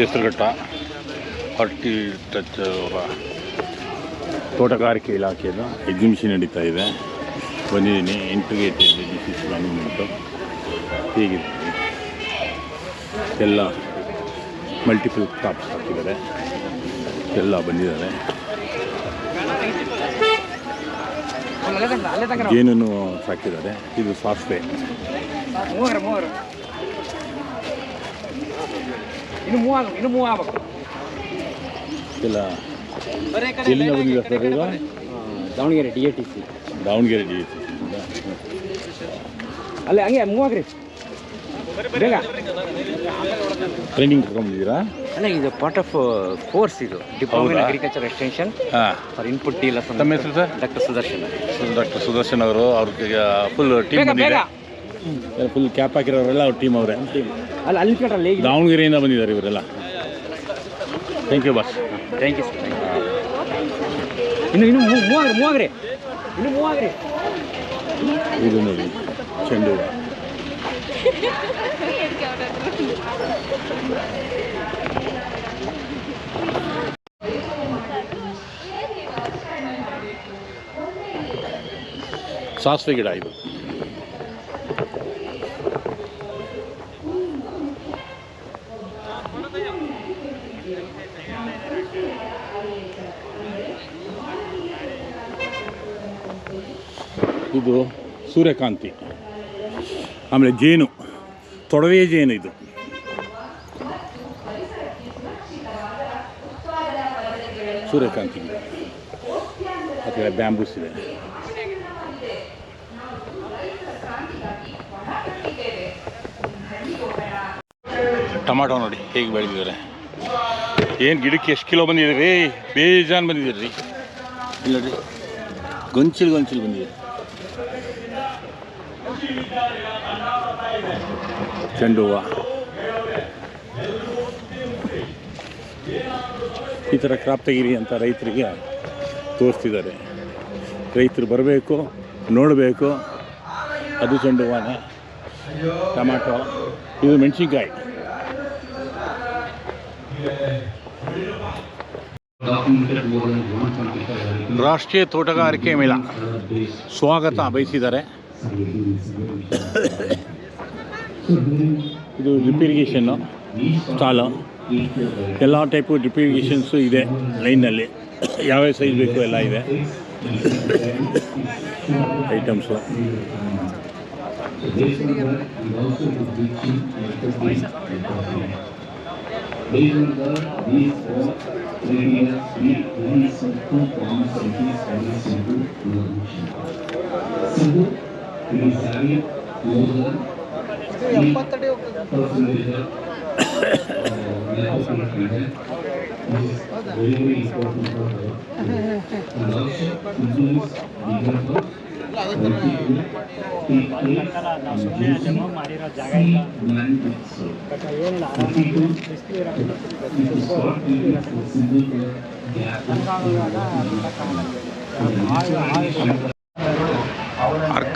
ಹೆಸರುಘಟ್ಟ ಹಟ್ಟಿ touch ಅವರ ತೋಟಗಾರಿಕೆ ಇಲಾಖೆಯಿಂದ ಎಕ್ಸಿಬಿಷನ್ ನಡೀತಾ ಇದೆ. ಬಂದಿದ್ದೀನಿ. ಇಂಟಿಗ್ರೇಟೆಡ್ ಎಜುಕೇಷನ್ ಮ್ಯಾನೇಜ್ಮೆಂಟು ಹೀಗಿದೆ ಎಲ್ಲ ಮಲ್ಟಿಪಲ್ ಕ್ರಾಪ್ಸ್ ಹಾಕಿದ್ದಾರೆ. ಎಲ್ಲ ಬಂದಿದ್ದಾರೆ. ಏನನ್ನು ಸಾಕಿದ್ದಾರೆ. ಇದು ಸಾಸಿವೆ. ಇನ್ನು ಮೂವ್ ಇನ್ನು ಮೂವ್ ಆಗ್ಬೇಕು. ಇಲ್ಲ. ಎಲ್ಲಿಂದ ಬಂದಿದೆ ಸರ್ ಈಗ Davanagere D A T C Davanagere D S ಅಲ್ಲೇ ಹಂಗೆ ಮೂವ್ ಆಗ್ರಿ. ಬೇಗ. ಟ್ರೈನಿಂಗ್ ತಗೊಂಡಿದ್ದೀರಾ? ಅಲ್ಲ ಇದು ಪಾರ್ಟ್ ಆಫ್ ಕೋರ್ಸ್ ಇದು. ಡಿಪ್ಲೊಮಾ ಇನ್ ಅಗ್ರಿಕಲ್ಚರ್ ಎಕ್ಸ್ಟೆನ್ಷನ್ ಹಾಂ. ಫಾರ್ ಇನ್ಪುಟ್ ಟಿ ತಮ್ಮ ಹೆಸರು sir doctor Sudarshan. Doctor Sudarshan ಅವರು ಅವ್ರಿಗೆ ಫುಲ್ ಟೀಮ್ ಬಂದಿದೆ. ಫುಲ್ ಕ್ಯಾಪ್ ಹಾಕಿರೋರೆಲ್ಲ ಅವ್ರ ಟೀಮ್ ಅವರೇ. ಅಲ್ಲ ಅಲ್ಲಿ ಕಟ್ರಲ್ಲ ದಾವಣಗೆರೆಯಿಂದ ಬಂದಿದ್ದಾರೆ ಇವರೆಲ್ಲ. Thank you boss thank you sir ಇನ್ನು ಇನ್ನು ಇನ್ನು ಮೂವ್ ಆಗ್ರಿ ಇದು ನೋಡಿ ಚೆಂಡು. ಸಾಸಿವೆ ಗಿಡ ಇದು. ಇದು ಸೂರ್ಯಕಾಂತಿ. ಆಮೇಲೆ ಜೇನು. ತೊಡವೆ ಜೇನು ಇದು. ಸೂರ್ಯಕಾಂತಿ. ಅಥವಾ ಬ್ಯಾಂಬೂಸ್ ಇದೆ. ಟೊಮಾಟೊ ನೋಡಿ, ಹೇಗೆ ಬೆಳೆದಿದ್ದಾರೆ. ಏನು ಗಿಡಕ್ಕೆ ಎಷ್ಟು ಕಿಲೋ ಬಂದಿದೆ ರೀ? ಬೇಜಾನ್ ಬಂದಿದ್ದೀರಿ ಇಲ್ಲ ರೀ. ಗೊಂಚಿಲ್ ಗೊಂಚಿಲ್ ಬಂದಿದೆ. ಚೆಂಡು ಹೂವು ಈ ಥರ ಕ್ರಾಪ್ ತೆಗೀರಿ ಅಂತ ರೈತರಿಗೆ ತೋರಿಸ್ತಿದ್ದಾರೆ. ರೈತರು ಬರಬೇಕು, ನೋಡಬೇಕು. ಅದು ಚೆಂಡು ಹೂವನ ಟೊಮಾಟೊ, ಇದು ಮೆಣಸಿನ್ಕಾಯಿ. documented more than 125 ರಾಷ್ಟ್ರೀಯ ತೋಟಗಾರಿಕೆ ಮೇಳ. ಸ್ವಾಗತ ಬಯಸಿದ್ದಾರೆ. ಇದು ಡ್ರಿಪ್ ಇರಿಗೇಷನ್ನು ಸ್ಟಾಲು ಎಲ್ಲ ಟೈಪು ಡ್ರಿಪ್ ಇರಿಗೇಷನ್ಸು ಇದೆ ಲೈನಲ್ಲಿ ಯಾವ್ಯಾವ ಸೈಜ್ ಬೇಕು ಎಲ್ಲ ಇದೆ. ಐಟಮ್ಸು Based ಈ salarié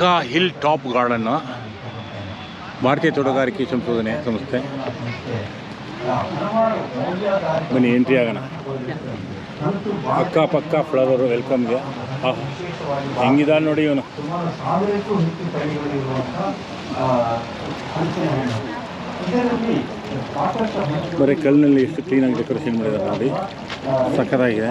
ಮಲ್ಕಾ ಹಿಲ್ ಟಾಪ್ ಗಾರ್ಡನ್ನು ಭಾರತೀಯ ತೋಟಗಾರಿಕೆ ಸಂಶೋಧನೆ ಸಂಸ್ಥೆ. ಬನ್ನಿ ಎಂಟ್ರಿ ಆಗೋಣ. ಅಕ್ಕ ಪಕ್ಕ ಫ್ಲವರು ವೆಲ್ಕಮ್ಗೆ ಹೆಂಗಿದ ನೋಡಿ ಇವನು. ಬರೀ ಕಲ್ಲಿನಲ್ಲಿ ಎಷ್ಟು ಕ್ಲೀನಾಗಿ ಡೆಕೋರೇಷನ್ ಮಾಡಿದ್ದಾರೆ ನೋಡಿ. ಸಕ್ಕತ್ತಾಗಿದೆ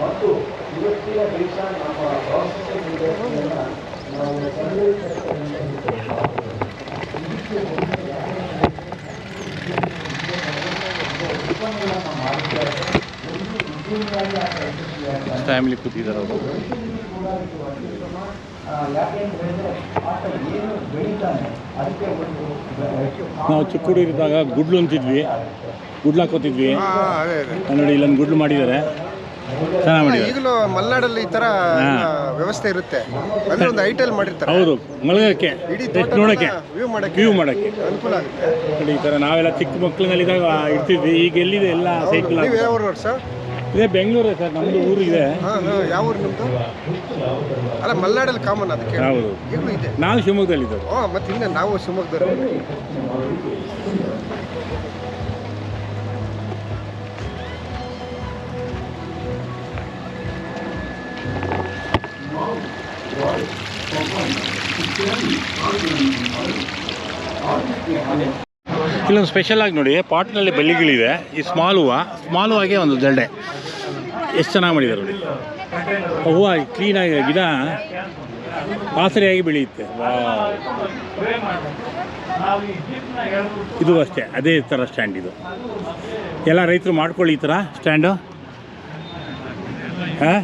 ಮತ್ತು ಇವತ್ತಿನ ದೇಶ ನಮ್ಮ ರಾಷ್ಟ್ರದಿಂದ ನಾವು ಸಂದೇಶ ಫ್ಯಾಮಿಲಿ ಕೂತಿದ್ದಾರೆ ಅವರು. ನಾವು ಚಿಕ್ಕ ಇದ್ದಾಗ ಗುಡ್ಲು ಅಂತಿದ್ವಿ. ಗುಡ್ಲು ಹಾಕೋತಿದ್ವಿ. ನೋಡಿ ಇಲ್ಲೊಂದು ಗುಡ್ಲು ಮಾಡಿದ್ದಾರೆ. ಈಗಲೂ ಮಲೆನಾಡಲ್ಲಿ ಈ ತರ ವ್ಯವಸ್ಥೆ ಇರುತ್ತೆ. ಅಂದ್ರೆ ಒಂದು ಐಟಲ್ ಮಾಡಿರ್ತಾರೆ. ಹೌದು ಮಲಗಕ್ಕೆ. ಇಡೀ ನೋಡಕ್ಕೆ. ವ್ಯೂ ಮಾಡಕ್ಕೆ ವ್ಯೂ ಮಾಡಕ್ಕೆ. ಅನುಕೂಲ ಆಗುತ್ತೆ. ಈ ತರ ನಾವೆಲ್ಲ ಚಿಕ್ಕ ಮಕ್ಕಳಿನಲ್ಲಿದ್ದಾಗ ಇರ್ತಿದ್ವಿ. ಈಗ ಎಲ್ಲಿದೆ ಎಲ್ಲ ಸೈಕಲ್ ನೀವು ಯಾವ ಊರು ಸರ್? ಇದೇ ಬೆಂಗಳೂರು ಸರ್ ನಮ್ದು ಊರು ಇದೆ ಯಾವ ಊರು ನಿಮ್ದು? ಅಲ್ಲ ಮಲೆನಾಡಲ್ಲಿ ಕಾಮನ್ ಅದಕ್ಕೆ ಹೌದು. ಇದೆ? ನಾವು ಶಿವಮೊಗ್ಗದಲ್ಲಿದ್ದವು ಓ ಮತ್ತೆ ಹಿಂಗೆ ನಾವು ಶಿವಮೊಗ್ಗದವ್ರು. ಇಲ್ಲೊಂದು ಸ್ಪೆಷಲ್ ಆಗಿ ನೋಡಿ, ಪಾಟ್ನಲ್ಲಿ ಬಳ್ಳಿಗಳಿದೆ. ಈ ಸ್ಮಾಲ್ ಹೂವು, ಸ್ಮಾಲ್ ಹೂವಾಗೆ ಒಂದು ದಂಡೆ ಎಷ್ಟು ಚೆನ್ನಾಗಿ ಮಾಡಿದ್ದಾರೆ ನೋಡಿ. ಹೂವು ಕ್ಲೀನಾಗಿ ಗಿಡ ಆಸರೆಯಾಗಿ ಬೆಳೆಯುತ್ತೆ. ಇದು ಅಷ್ಟೇ, ಅದೇ ಥರ ಸ್ಟ್ಯಾಂಡ್ ಇದು. ಎಲ್ಲ ರೈತರು ಮಾಡ್ಕೊಳ್ಳಿ ಈ ಥರ ಸ್ಟ್ಯಾಂಡು ಹಾಂ?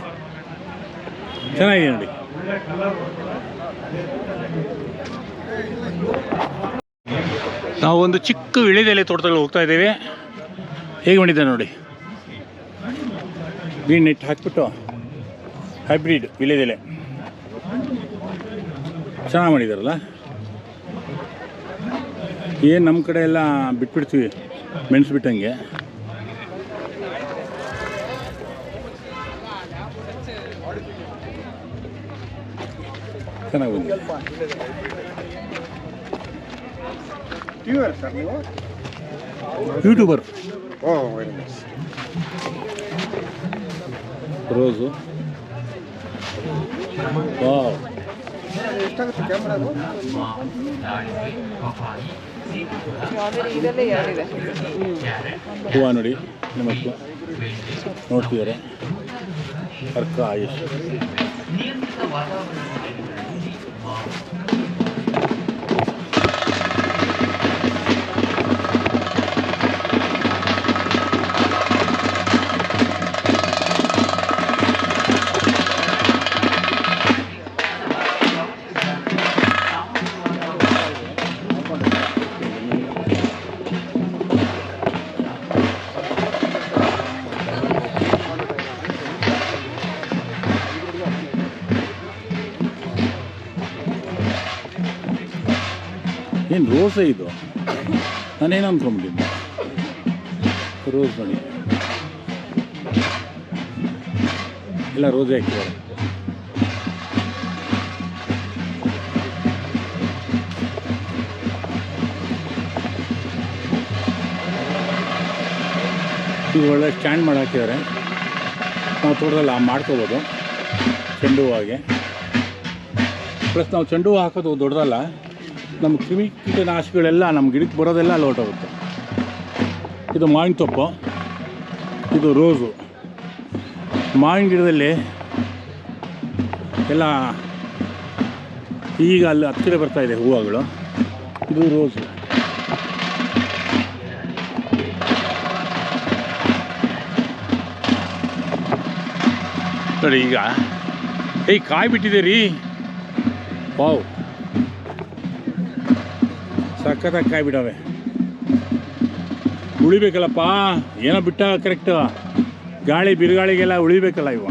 ಚೆನ್ನಾಗಿದೆ ನೋಡಿ. ನಾವು ಒಂದು ಚಿಕ್ಕ ವಿಳೆದೆಲೆ ತೋಟದಲ್ಲಿ ಹೋಗ್ತಾ ಇದ್ದೇವೆ. ಹೇಗೆ ಮಾಡಿದ್ದೆ ನೋಡಿ? ಗ್ರೀನ್ ನೆಟ್ ಹಾಕ್ಬಿಟ್ಟು ಹೈಬ್ರಿಡ್ ವಿಳೆದೆಲೆ. ಚೆನ್ನಾಗಿ ಮಾಡಿದಾರಲ್ಲ? ಏನು ನಮ್ಮ ಕಡೆ ಎಲ್ಲ ಬಿಟ್ಬಿಡ್ತೀವಿ ಮೆಣಸು ಬಿಟ್ಟಂಗೆ ಚೆನ್ನಾಗಿ ಬಂದಿದೆ ಯೂಟ್ಯೂಬರ್. ರೋಸು. ವಾವ್. ಎಷ್ಟಾಗುತ್ತೆ ಕ್ಯಾಮ್ರಾ ಹೂವು ನೋಡಿ ನಿಮ್ಮ ಮಕ್ಕಳು ನೋಡ್ತಿದ್ದಾರೆ? ಅರ್ಕ ಆಯುಷ್. Gracias. ಏನು ರೋಸೇ ಇದು? ನಾನೇನು ಅಂದ್ಕೊಂಬಿಟ್ಟಿದ್ದೆ ರೋಸ್ ನೋಡಿ ಎಲ್ಲ ರೋಸೇ ಹಾಕಿದ್ದಾರೆ. ಇದು ಒಳ್ಳೆ ಸ್ಟ್ಯಾಂಡ್ ಮಾಡಿ ಹಾಕಿದ್ದಾರೆ. ನಾವು ತೋಟದಲ್ಲಿ ಮಾಡ್ಕೋಬೋದು. ಚೆಂಡು ಹೂವಾಗೆ. ಪ್ಲಸ್ ನಾವು ಚೆಂಡು ಹೂವು ಹಾಕೋದು ದೊಡ್ಡದಲ್ಲ. ನಮ್ಮ ಕ್ರಿಮಿ ಕೀಟನಾಶಕಗಳೆಲ್ಲ ನಮ್ಮ ಗಿಡಕ್ಕೆ ಬರೋದೆಲ್ಲ ಅಲ್ಲಿ ಹೊರಟೋಗುತ್ತೆ ಇದು ಮಾವಿನ ತೊಪ್ಪು, ಇದು ರೋಸು. ಮಾವಿನ ಗಿಡದಲ್ಲಿ ಎಲ್ಲ ಈಗ ಅಲ್ಲಿ ಹತ್ತಿರ ಬರ್ತಾ ಇದೆ ಹೂವುಗಳು. ಇದು ರೋಸು. ನೋಡಿ ಈಗ, ಏಯ್ ಕಾಯಿ ಬಿಟ್ಟಿದೆ ರೀ ವಾವ್. ಸಖತ್ತಾಗಿ ಬಿಡವೆ ಉಳಿಬೇಕಲ್ಲಪ್ಪ? ಏನೋ ಬಿಟ್ಟ ಕರೆಕ್ಟು ಗಾಳಿ ಬಿರುಗಾಳಿಗೆಲ್ಲ ಉಳಿಬೇಕಲ್ಲ ಇವು.